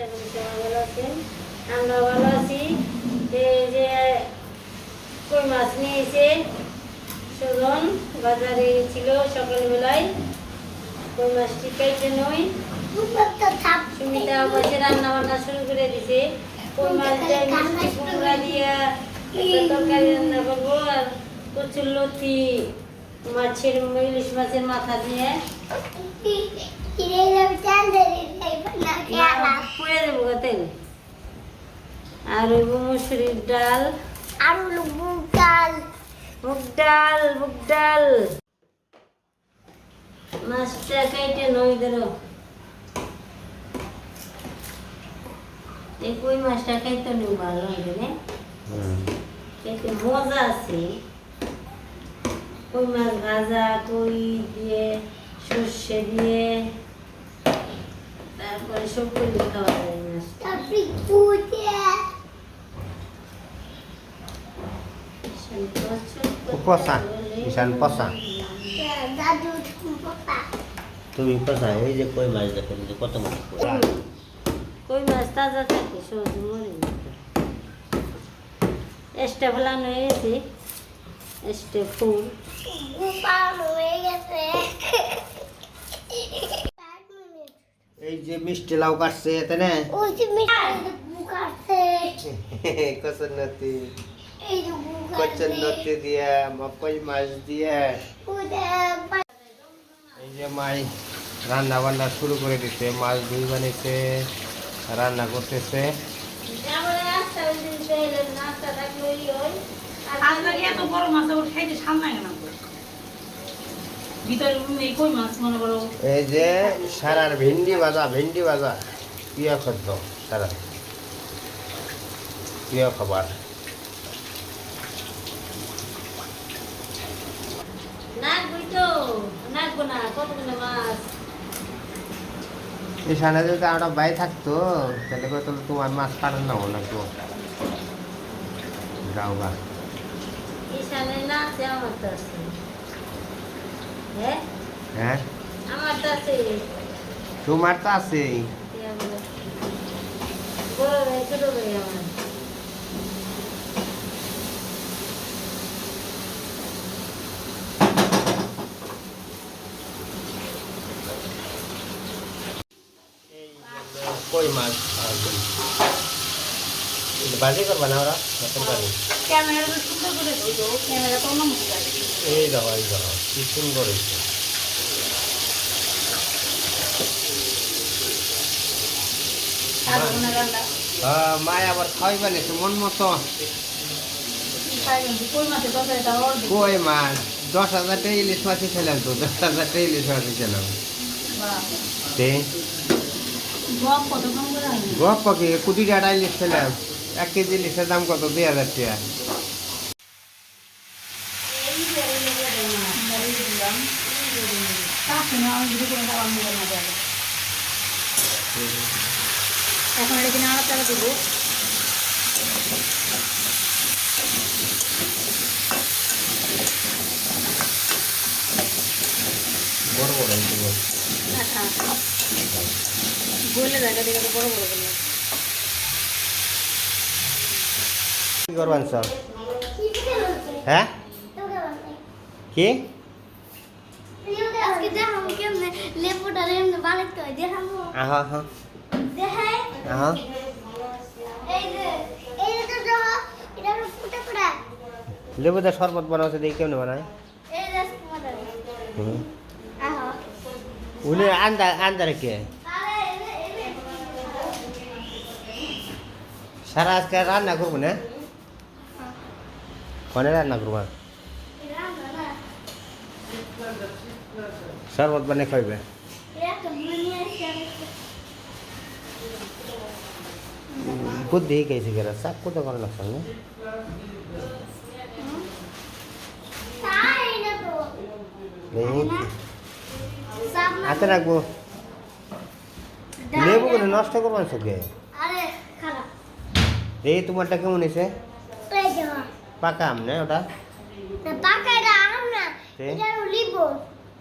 আশা করি সবাই ভালো আছেন? আমরা ভালো আছি। এই যে কই মাছ নিয়েছে সুজন বাজারে ছিল সকালবেলায়। কই মাছটি কেটে নই সুমিতা বসে রান্না বান্না শুরু করে দিছে। কই মাছ দিয়ে মিষ্টি কুমড়া দিয়ে একটা তরকারি রান্না করব আর কচুর লতি। মাছের ইলিশ মাছের মাথা দিয়ে। দেবো গো তেল আর মুসুরির ডাল মুগ ডাল মুগ ডাল মাছটা কেটে নই ধরো এই কই মাছটা খাইতে নি ভালো লাগে না খেতে মজা আছে। কই মাছ ভাজা কই দিয়ে সর্ষে দিয়ে তারপরে সব করে খাওয়া যায় মাছটা ঈশান পছন্দ করতে পচা, বলে ঈশান পচা। তুমি কোথায় এই যে কই মাছ দেখেন যে কত মাছ কই। কই মাছ তাজা থাকে সহজে মরে না এসটা ফেলানো হয়েছে এসটে ফুল এই যে মিষ্টি লাউ কাটছে এতে না? কচুর নতি কচুর নতি দিয়ে মকই মাছ দিয়ে। এই যে মাই রান্না বান্না শুরু করে দিতে মাছ দুই বানিয়েছে রান্না করতেছে। আজকে এত বড় মাছ ওর খাইতে সামনে না। এই যে সারার ভেন্ডি ভাজা ভেন্ডি ভাজা। প্রিয় খাদ্য সারা। প্রিয় খাবার। তো না এখানে যদি আমরা বাই থাকতো তাহলে কত তোমার মাছ কাটার নাও লাগতো। যাও গা। ঈশানে না তো আছে। হ্যাঁ হ্যাঁ আমার তো আছে তোমার তো আছেই বড় ভাই ছোট ভাই আমার কই মাছ বাজি করবা না ওরা নতুন বাজি ক্যামেরাটা সুন্দর করে দিও ক্যামেরা তো অন্য মুখ লাগে এই দেখো এই দেখো কি সুন্দর হয়েছে হ্যাঁ, মায় আবার খাওয়াই বানিয়েছে মন মতো। কই মাছ দশ হাজার টাকা ইলিশ মাছই খেলাম তো দশ হাজার টাকা ইলিশ মাছই খেলাম। গপ কত কুটি ডাটা ইলিশ খেলাম। এক কেজি ইলিশের দাম কত? দুই হাজার টাকা। এখন এটা কিনে আলাদা টাকা দেবো বড় বড় গো। বললে দেখা দেখে বড় বড় বললাম কি করবেন সব হ্যাঁ কি আজকে দেখাবো কেমনে লেবুটা এমনি বানাইতে হয় দেখাবো। আহা হা দেখাই। আহা। এই যে এই যে তো এটা ফুটা ফুটা। লেবু দিয়ে শরবত বানাচ্ছে দেখি কেমন বানায়? এই যে হুম। আহা। উনি আন্দা এনে এনে সারা আজকে রান্না করব না? কনে রান্না করব? শরবত বানিয়ে খাইবে এটা তো মনে আছে বুদ্ধি কেছে গেরা সাপ কত করে লাগছে না তাই না তো দেখি সাপ না হাতে রাখব লেবু করে নষ্ট করবেন চোখে আরে খারাপ দেখি তোমারটা কেমন হয়েছে এই যে পাকা আম না ওটা না পাকা এটা আম না তে? এটা হলো লিবো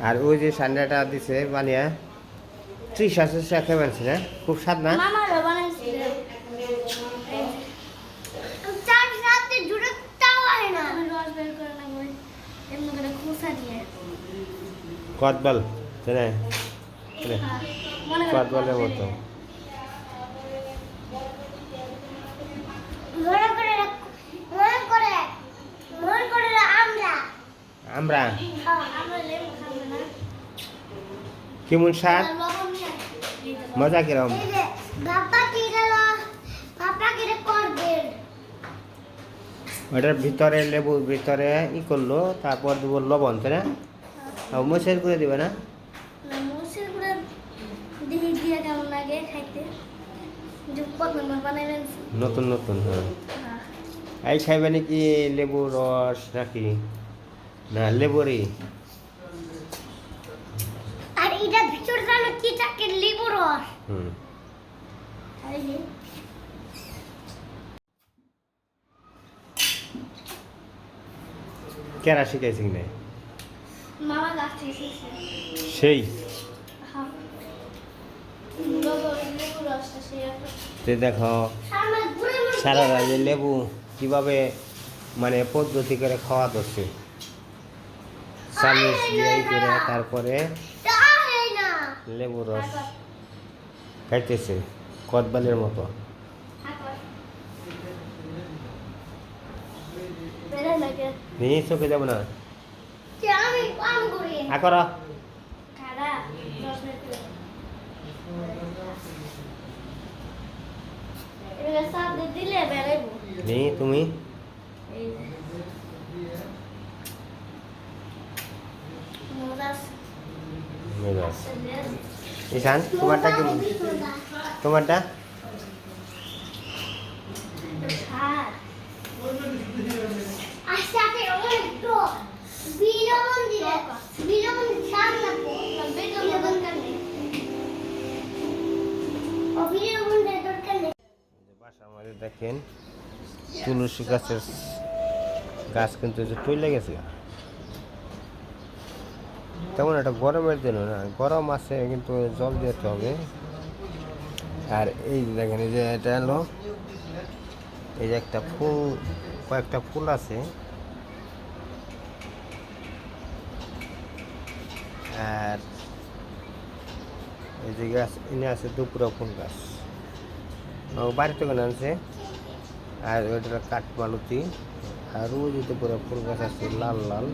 আর ওই যে সান্ডাটা দিছে বানিয়া ত্রিশ আছে না খুব স্বাদ না? সাথে হয় না। না কদবল হ্যাঁ, মনে করে কদবলের মতো। মনে মনে মনে আমরা আমরা হ্যাঁ আমরা লেবু খাব না কেমন স্বাদ লবণ মজা কিরম ওটার ভিতরে লেবুর ভিতরে ই করল তারপর দেবো লবণ তাই না? আর মশের করে দিবে না? নতুন নতুন হ্যাঁ। হ্যাঁ। এই খাইবে নাকি লেবু রস নাকি? না লেবুরই। এটা ভিতর জানো কি থাকে? লেবু রস। হুম। কেরা শিখাইছি না? মামা গাছ সেই? হ্যাঁ। তে দেখো সারা লেবু কীভাবে মানে পদ্ধতি করে খাওয়া চামিচ দিয়ে করে তারপরে না লেবু রস খাইতেছে কদবালের মতো বেড়ে লাগে নিয়ে চোখে যাবো না যে আমি কাম করি আ করো খারা দশ মিনিট করে এবার সাপ দিয়ে দিলে বেড়াইবো নি তুমি এই আছে। ঈশান তোমারটা কি তোমারটা? বাসা আমাদের দেখেন তুলসী গাছের গাছ কিন্তু যে টইলে গেছে। তেমন একটা গরমের দিন না, গরম আছে কিন্তু জল দিতে হবে। আর এই যে দেখেন, এই যে এটা হলো, এই যে একটা ফুল, কয়েকটা ফুল আছে। আর এই যে গাছ, এনে আছে দুপুরা ফুল গাছ। বাড়িতে কোনো আনছে? আর ওইটা কাঠমালতি আর ওই যে পুরো ফুল গাছ আছে, লাল লাল।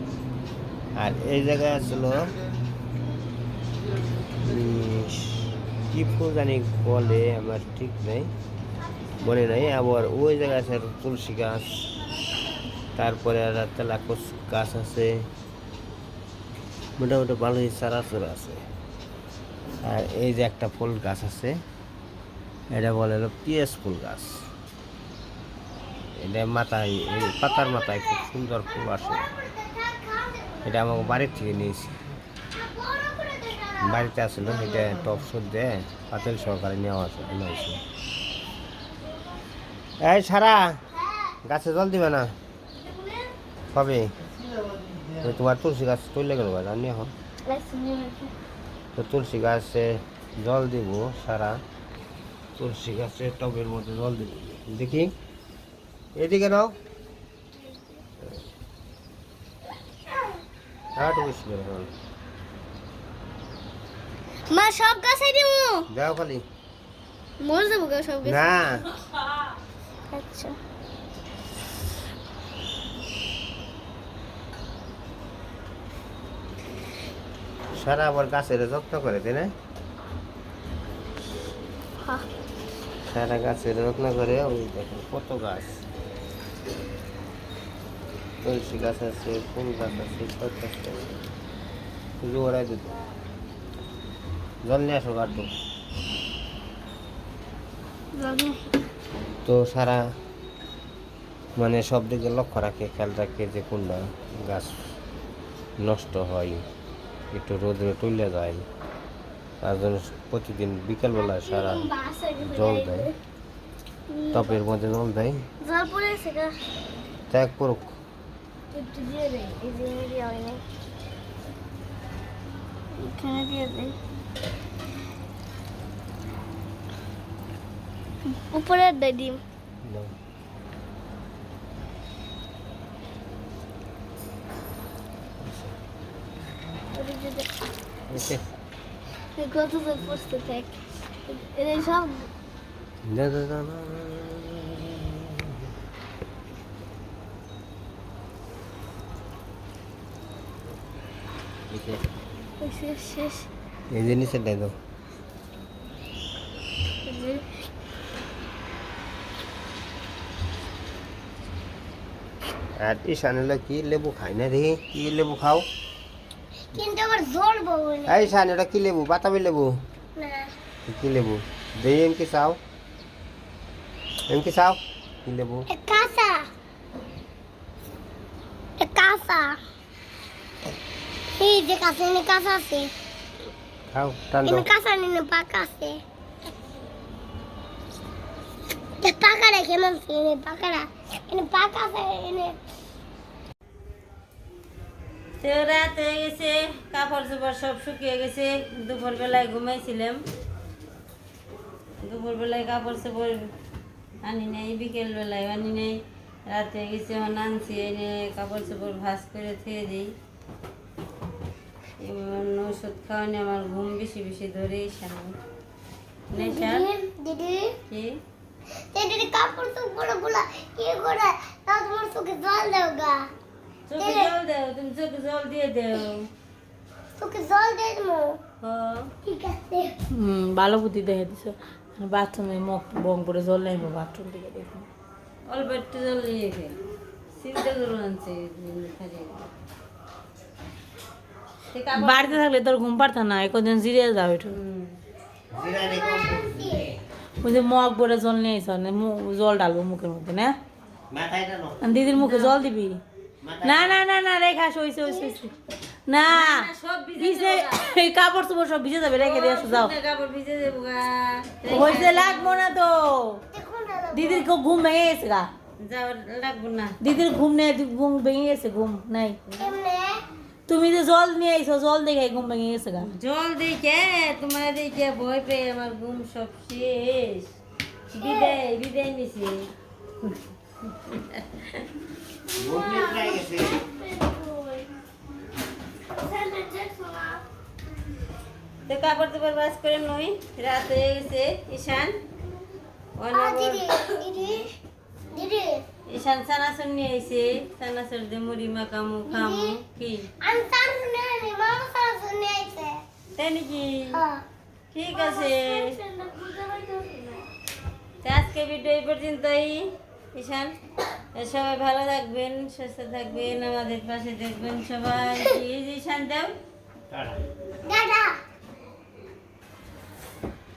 আর এই জায়গায় আসলো কি ফুল জানি বলে, আমার ঠিক নেই, মনে নাই। আবার ওই জায়গায় আছে তুলসী গাছ, তারপরে আর তেলাকস গাছ আছে। মোটামুটি ভালোই চারাচুর আছে। আর এই যে একটা ফুল গাছ আছে, এটা বলে হলো পিএস ফুল গাছ। এটা মাথায় পাতার মাথায় খুব সুন্দর ফুল আসে। এটা আমাকে বাড়ির থেকে নিয়েছি। বাড়িতে আসলো, এটা টপ সুদ দিয়ে পাতেল সহকারে নেওয়া আছে এই সারা, গাছে জল দিবে না? কবে? তোমার তুলসী গাছ তুললে গেল জানি এখন তো তুলসী গাছে জল দিব সারা, তুলসী গাছে টবের মধ্যে জল দিব। দেখি। এদিকে নাও। একটু করে দাও। মা সব গাছে দিমু দাও খালি। মরে যাব গা সব গাছে। না। আচ্ছা। সারা আবার গাছের যত্ন করে তাই না? সারা গাছের যত্ন করে ওই দেখেন কত গাছ। তুলসী গাছ আছে ফুল গাছ আছে গাছ আছে। শুধু ওরাই দিত জল নিয়ে আসো কাটবো তো সারা মানে সব দিকে লক্ষ্য রাখে খেয়াল রাখে যে কোনটা গাছ নষ্ট হয় একটু রোদে টইলে যায়। তার জন্য প্রতিদিন বিকালবেলা সারা জল দেয়। টপের মধ্যে জল দেয়। গা। ত্যাগ করুক। একটু দিয়ে দে এই যে এনে দিয়ে হয় নাই এখানে দিয়ে দে উপরে দে ডিম দাও। ওটা দিয়ে দে। এসে, এই কত জল পড়তে থাক এটা সব দে, দে, দে, দে, দে। এসে, শেষ শেষ এই যে নিচে দেয় দাও এই যে আর ঈশান হলো কি লেবু খাই না দেখি কি লেবু খাও কিন্তু আবার জল বউ এই ঈশান এটা কি লেবু বাতাবি লেবু না কি লেবু দেই এম কি চাও এম কি চাও কি লেবু এ কাঁচা এ কাঁচা এই যে কাঁচা এনে কাঁচা আছে। খাও টান দাও। এনে কাঁচা এনে পাকা আছে। পাকা রেখে মানছি? এনে পাকারা এনে পাকা আছে এনে। তো রাত হয়ে গেছে কাপড় চোপড় সব শুকিয়ে গেছে দুপুর বেলায় ঘুমাইছিলাম। দুপুর বেলায় কাপড় চোপড় আনি নাই বিকেল বেলায় আনি নাই। রাত গেছে আনছি এনে কাপড় চোপড় ভাজ করে থুয়ে দিই। এমন ওষুধ খাওয়ানি আমার ঘুম বেশি বেশি সামনে নেশার দিদি কি? দিদি কাপড় তো বড় বড় কি করে? তাও তোমার চোখে জল দাও গা। চোখে জল দেও তুমি চোখে জল দিয়ে দেও। চোখে জল দিয়ে দেবো ঠিক আছে। হুম ভালো বুদ্ধি দেখে দিছো। বাথরুমে মুখ বং করে জল লাগবে বাথরুম থেকে দেখুন অল্প একটু জল নিয়ে চিন্তা করুন বাড়িতে থাকলে তোর ঘুম পারত না একদিন জিরিয়ে যাও একটু ওই যে মগ ভরে জল নিয়ে আইস জল ডালবো মুখের মধ্যে না? আর দিদির মুখে জল দিবি? না না না না রেখা সইছে হইছে। না সব ভিজে ভিজে এই কাপড় চোপড় সব ভিজে যাবে রেখে দিয়ে যাও। হইছে লাগবো না তো। দিদির খুব ঘুম ভেঙে গেছে গা। লাগবো না। দিদির ঘুম নেই ঘুম ভেঙে গেছে ঘুম নাই। তুমি যে জল নিয়ে আইছো জল দেখে ঘুম ভেঙে গেছে গা জল দিকে তোমার দিকে ভয় পেয়ে আমার ঘুম সব শেষ বিদায় বিদায় নিছি তো কাপড় টাপড় বাস করে নই রাত হয়ে গেছে ঈশান আ অনেক দিদি দিদি দিদি ঈশান নিয়ে আইছে চানাচুর দিয়ে মুড়ি মাখামু খামু কি আমি তার শুনে আনি মামা শুনে আইছে তাই নাকি হ্যাঁ ঠিক আছে আজকে ভিডিও এই পর্যন্তই ঈশান সবাই ভালো থাকবেন সুস্থ থাকবেন আমাদের পাশে দেখবেন সবাই ঈশান দাদা